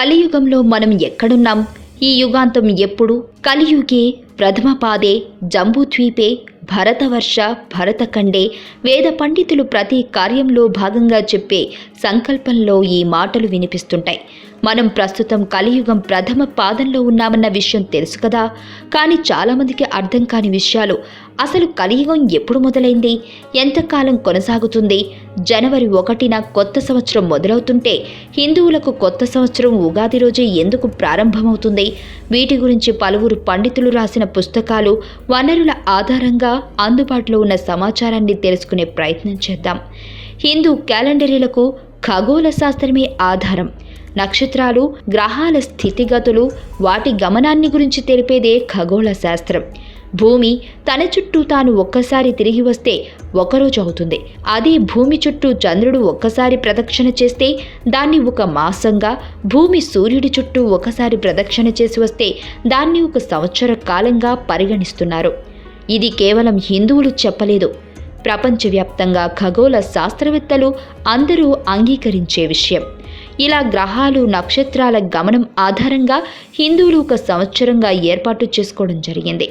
కలియుగంలో మనం ఎక్కడున్నాం? ఈ యుగాంతం ఎప్పుడు? కలియుగే ప్రథమ పాదే జంబూద్వీపే భరతవర్ష భరతఖండే వేద పండితులు ప్రతి కార్యంలో భాగంగా చెప్పే సంకల్పంలో ఈ మాటలు వినిపిస్తుంటాయి. మనం ప్రస్తుతం కలియుగం ప్రథమ పాదంలో ఉన్నామన్న విషయం తెలుసు కదా. కానీ చాలామందికి అర్థం కాని విషయాలు. అసలు కలియుగం ఎప్పుడు మొదలైంది? ఎంతకాలం కొనసాగుతుంది? జనవరి ఒకటిన కొత్త సంవత్సరం మొదలవుతుంటే హిందువులకు కొత్త సంవత్సరం ఉగాది రోజే ఎందుకు ప్రారంభమవుతుంది? వీటి గురించి పలువురు పండితులు రాసిన పుస్తకాలు వనరుల ఆధారంగా అందుబాటులో ఉన్న సమాచారాన్ని తెలుసుకునే ప్రయత్నం చేద్దాం. హిందూ క్యాలెండరీలకు ఖగోళ శాస్త్రమే ఆధారం. నక్షత్రాలు గ్రహాల స్థితిగతులు వాటి గమనాన్ని గురించి తెలిపేదే ఖగోళ శాస్త్రం. భూమి తన చుట్టూ తాను ఒక్కసారి తిరిగి వస్తే ఒకరోజు అవుతుంది. అదే భూమి చుట్టూ చంద్రుడు ఒక్కసారి ప్రదక్షిణ చేస్తే దాన్ని ఒక మాసంగా భూమి సూర్యుడి చుట్టూ ఒకసారి ప్రదక్షిణ చేసి వస్తే దాన్ని ఒక సంవత్సర కాలంగా పరిగణిస్తున్నారు. ఇది కేవలం హిందువులు చెప్పలేదు. ప్రపంచవ్యాప్తంగా ఖగోళ శాస్త్రవేత్తలు అందరూ అంగీకరించే విషయం. ఇలా గ్రహాలు నక్షత్రాల గమనం ఆధారంగా హిందువులు ఒక సంవత్సరంగా ఏర్పాటు చేసుకోవడం జరిగింది.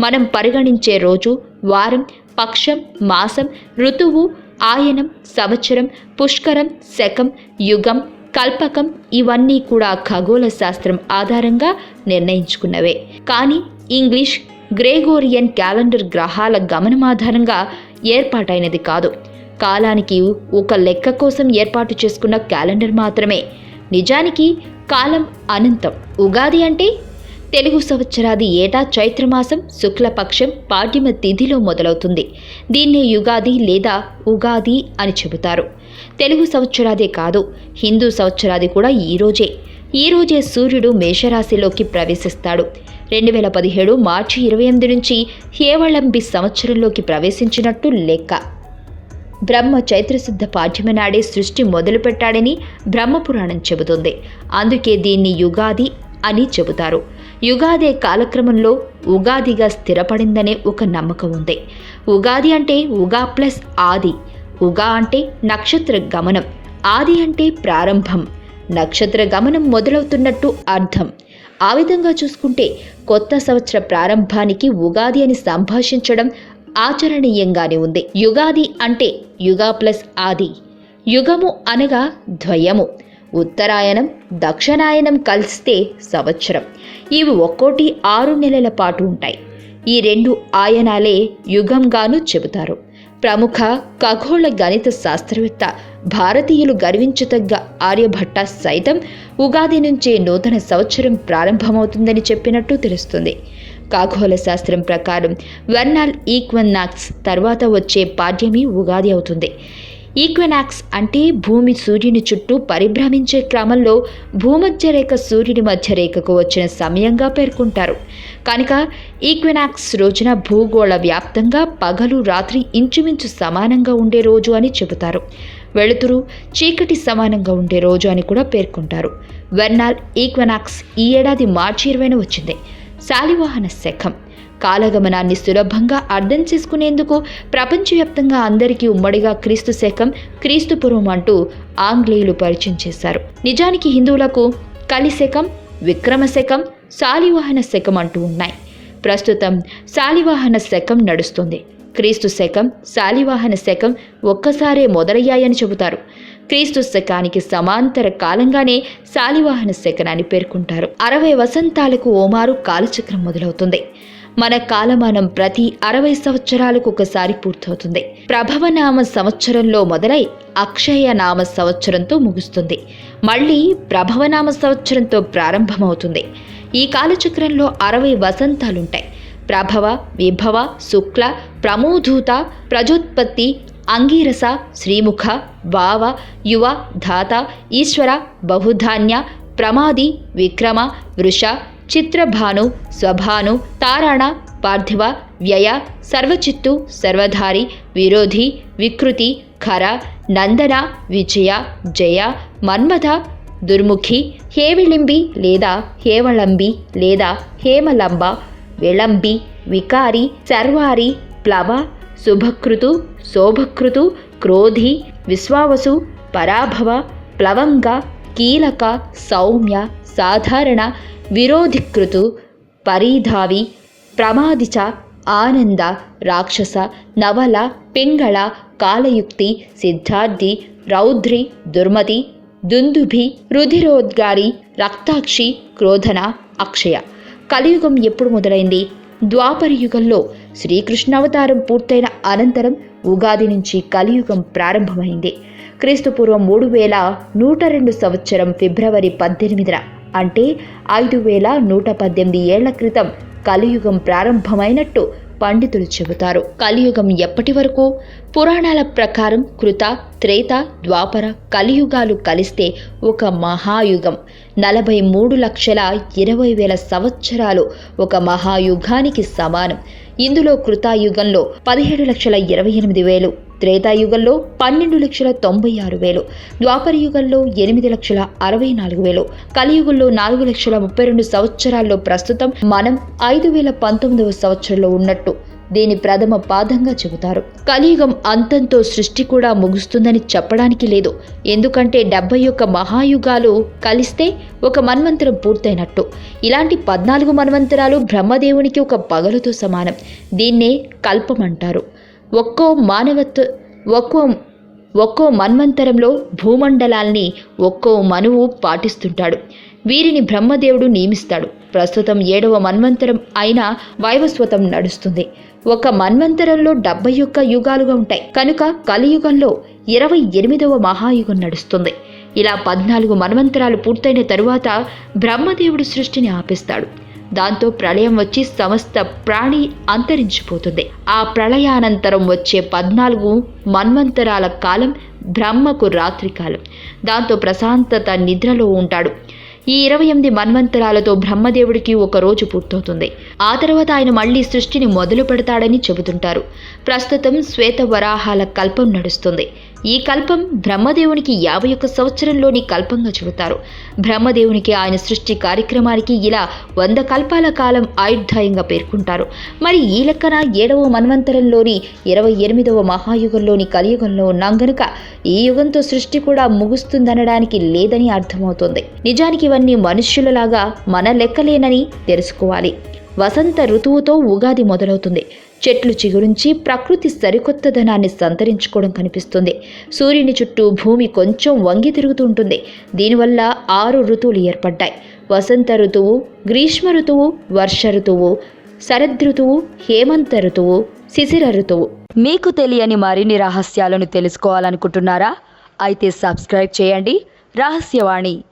మనం పరిగణించే రోజు వారం పక్షం మాసం ఋతువు ఆయనం సంవత్సరం పుష్కరం శకం యుగం కల్పకం ఇవన్నీ కూడా ఖగోళ శాస్త్రం ఆధారంగా నిర్ణయించుకున్నవే. కానీ ఇంగ్లీష్ గ్రేగోరియన్ క్యాలెండర్ గ్రహాల గమనం ఆధారంగా ఏర్పాటైనది కాదు. కాలానికి ఒక లెక్క కోసం ఏర్పాటు చేసుకున్న క్యాలెండర్ మాత్రమే. నిజానికి కాలం అనంతం. ఉగాది అంటే తెలుగు సంవత్సరాది ఏటా చైత్రమాసం శుక్లపక్షం పాడ్యమ తిథిలో మొదలవుతుంది. దీన్నే యుగాది లేదా ఉగాది అని చెబుతారు. తెలుగు సంవత్సరాదే కాదు హిందూ సంవత్సరాది కూడా ఈ రోజే. ఈ రోజే సూర్యుడు మేషరాశిలోకి ప్రవేశిస్తాడు. రెండు వేల పదిహేడు మార్చి ఇరవై ఎనిమిది నుంచి హేవళంబి సంవత్సరంలోకి ప్రవేశించినట్టు లెక్క. బ్రహ్మ చైత్రశుద్ధ పాఠ్యమ నాడే సృష్టి మొదలుపెట్టాడని బ్రహ్మపురాణం చెబుతుంది. అందుకే దీన్ని యుగాది అని చెబుతారు. యుగాదే కాలక్రమంలో ఉగాదిగా స్థిరపడిందనే ఒక నమ్మకం ఉంది. ఉగాది అంటే ఉగా ప్లస్ ఆది. ఉగా అంటే నక్షత్ర గమనం. ఆది అంటే ప్రారంభం. నక్షత్ర గమనం మొదలవుతున్నట్టు అర్థం. ఆ విధంగా చూసుకుంటే కొత్త సంవత్సర ప్రారంభానికి ఉగాది అని సంభాషించడం ఆచరణీయంగానే ఉంది. యుగాది అంటే యుగా ప్లస్ ఆది. యుగము అనగా ద్వయము. ఉత్తరాయణం దక్షిణాయనం కలిస్తే సంవత్సరం. ఇవి ఒక్కోటి ఆరు నెలల పాటు ఉంటాయి. ఈ రెండు ఆయనాలే యుగంగాను చెబుతారు. ప్రముఖ ఖగోళ గణిత శాస్త్రవేత్త భారతీయులు గర్వించదగ్గ ఆర్యభట్ట సైతం ఉగాది నుంచే నూతన సంవత్సరం ప్రారంభమవుతుందని చెప్పినట్టు తెలుస్తుంది. ఖగోళ శాస్త్రం ప్రకారం వెర్నాల్ ఈక్వెనాక్స్ తర్వాత వచ్చే పాడ్యమి ఉగాది అవుతుంది. ఈక్వెనాక్స్ అంటే భూమి సూర్యుని చుట్టూ పరిభ్రమించే క్రమంలో భూమధ్య రేఖ సూర్యుని మధ్య రేఖకు వచ్చిన సమయంగా పేర్కొంటారు. కనుక ఈక్వెనాక్స్ రోజున భూగోళ వ్యాప్తంగా పగలు రాత్రి ఇంచుమించు సమానంగా ఉండే రోజు అని చెబుతారు. వెలుతురు చీకటి సమానంగా ఉండే రోజు అని కూడా పేర్కొంటారు. వెర్నాల్ ఈక్వెనాక్స్ ఈ ఏడాది మార్చి ఇరవైన వచ్చింది. శాలివాహన శకం. కాలగమనాన్ని సులభంగా అర్థం చేసుకునేందుకు ప్రపంచవ్యాప్తంగా అందరికీ ఉమ్మడిగా క్రీస్తు శకం క్రీస్తుపూర్వం అంటూ ఆంగ్లేయులు పరిచయం చేశారు. నిజానికి హిందువులకు కలిశకం విక్రమశకం శాలివాహన శకం అంటూ ఉన్నాయి. ప్రస్తుతం శాలివాహన శకం నడుస్తుంది. క్రీస్తు శకం శాలివాహన శకం ఒక్కసారే మొదలయ్యాయని చెబుతారు. క్రీస్తు శకానికి సమాంతర కాలంగానే శాలివాహన శకనాన్ని పేర్కొంటారు. అరవై వసంతాలకు ఓమారు కాలచక్రం మొదలవుతుంది. మన కాలమానం ప్రతి అరవై సంవత్సరాలకు ఒకసారి పూర్తవుతుంది. ప్రభవనామ సంవత్సరంలో మొదలై అక్షయ నామ సంవత్సరంతో ముగుస్తుంది. మళ్ళీ ప్రభవనామ సంవత్సరంతో ప్రారంభమవుతుంది. ఈ కాలచక్రంలో అరవై వసంతాలుంటాయి. ప్రభవ విభవ శుక్ల ప్రమోధూత ప్రజోత్పత్తి అంగీరస శ్రీముఖ వావ యువ ధాత ఈశ్వర బహుధాన్య ప్రమాది విక్రమ వృష చిత్రభాను స్వభాను తారాణ పార్థివ వ్యయ సర్వచిత్తు సర్వధారి విరోధి వికృతి ఖర నందన విజయ జయ మన్మథ దుర్ముఖి హేవిళింబి లేదా హేవళంబి లేదా హేమలంబ విళంబి వికారి సర్వారి ప్లవ శుభకృతు శోభకృతు క్రోధి విశ్వావసు పరాభవ ప్లవంగ కీలక సౌమ్య సాధారణ విరోధికృతు పరిధావి ప్రమాదిచ ఆనంద రాక్షస నవల పింగళ కాలయుక్తి సిద్ధార్థి రౌద్రి దుర్మతి దుందుభి రుధిరోద్గారి రక్తాక్షి క్రోధన అక్షయ. కలియుగం ఎప్పుడు మొదలైంది? ద్వాపర యుగంలో శ్రీకృష్ణ అవతారం పూర్తయిన అనంతరం ఉగాది నుంచి కలియుగం ప్రారంభమైంది. క్రీస్తుపూర్వం మూడు వేల నూట రెండు సంవత్సరం ఫిబ్రవరి పద్దెనిమిదిన అంటే ఐదు వేల నూట పద్దెనిమిది ఏళ్ళ క్రితం కలియుగం ప్రారంభమైనట్టు పండితులు చెబుతారు. కలియుగం ఎప్పటి వరకు? పురాణాల ప్రకారం కృత త్రేత ద్వాపర కలియుగాలు కలిస్తే ఒక మహాయుగం. నలభై మూడు లక్షల ఇరవై వేల సంవత్సరాలు ఒక మహాయుగానికి సమానం. ఇందులో కృతాయుగంలో పదిహేడు లక్షల ఇరవై ఎనిమిది వేలు త్రేతాయుగంలో పన్నెండు లక్షల తొంభై ఆరు వేలు ద్వాపర యుగంలో ఎనిమిది లక్షల అరవై నాలుగు వేలు కలియుగంలో నాలుగు లక్షల ముప్పై రెండు సంవత్సరాల్లో ప్రస్తుతం మనం ఐదు వేల పంతొమ్మిదవ సంవత్సరంలో ఉన్నట్టు దీని ప్రథమ పాదంగా చెబుతారు. కలియుగం అంతంతో సృష్టి కూడా ముగుస్తుందని చెప్పడానికి లేదు. ఎందుకంటే డెబ్బై ఒక్క మహాయుగాలు కలిస్తే ఒక మన్వంతరం పూర్తయినట్టు. ఇలాంటి పద్నాలుగు మన్వంతరాలు బ్రహ్మదేవునికి ఒక పగలుతో సమానం. దీన్నే కల్పమంటారు ఒక్కో మానవత్వ ఒక్కో ఒక్కో మన్వంతరంలో భూమండలాల్ని ఒక్కో మనువు పాటిస్తుంటాడు. వీరిని బ్రహ్మదేవుడు నియమిస్తాడు. ప్రస్తుతం ఏడవ మన్వంతరం అయిన వైవస్వతం నడుస్తుంది. ఒక మన్వంతరంలో డెబ్బై ఒక్క యుగాలుగా ఉంటాయి. కనుక కలియుగంలో ఇరవై ఎనిమిదవ మహాయుగం నడుస్తుంది. ఇలా పద్నాలుగు మన్వంతరాలు పూర్తయిన తరువాత బ్రహ్మదేవుడు సృష్టిని ఆపేస్తాడు. దాంతో ప్రళయం వచ్చి సమస్త ప్రాణి అంతరించిపోతుంది. ఆ ప్రళయానంతరం వచ్చే పద్నాలుగు మన్వంతరాల కాలం బ్రహ్మకు రాత్రికాలం. దాంతో ప్రశాంతత నిద్రలో ఉంటాడు. ఈ ఇరవై ఎనిమిది మన్వంతరాలతో బ్రహ్మదేవుడికి ఒక రోజు పూర్తవుతుంది. ఆ తర్వాత ఆయన మళ్ళీ సృష్టిని మొదలు పెడతాడని చెబుతుంటారు. ప్రస్తుతం శ్వేత వరాహాల కల్పం నడుస్తుంది. ఈ కల్పం బ్రహ్మదేవునికి యాభై ఒక్క సంవత్సరంలోని కల్పంగా చెబుతారు. బ్రహ్మదేవునికి ఆయన సృష్టి కార్యక్రమానికి ఇలా వంద కల్పాల కాలం ఆయుర్ధాయంగా పేర్కొంటారు. మరి ఈ లెక్కన ఏడవ మన్వంతరంలోని ఇరవై ఎనిమిదవ మహాయుగంలోని కలియుగంలో ఉన్నాం గనుక ఈ యుగంతో సృష్టి కూడా ముగుస్తుందనడానికి లేదని అర్థమవుతుంది. నిజానికి ఇవన్నీ మనుష్యులలాగా మన లెక్కలేనని తెలుసుకోవాలి. వసంత ఋతువుతో ఉగాది మొదలవుతుంది. చెట్లు చిగురించి ప్రకృతి సరికొత్తదనాన్ని సంతరించుకోవడం కనిపిస్తుంది. సూర్యుని చుట్టూ భూమి కొంచెం వంగి తిరుగుతూ ఉంటుంది. దీనివల్ల ఆరు ఋతువులు ఏర్పడ్డాయి. వసంత ఋతువు గ్రీష్మ ఋతువు వర్ష ఋతువు శరదృతువు హేమంత ఋతువు శిశిర ఋతువు. మీకు తెలియని మరిన్ని రహస్యాలను తెలుసుకోవాలనుకుంటున్నారా? అయితే సబ్స్క్రైబ్ చేయండి. రహస్యవాణి.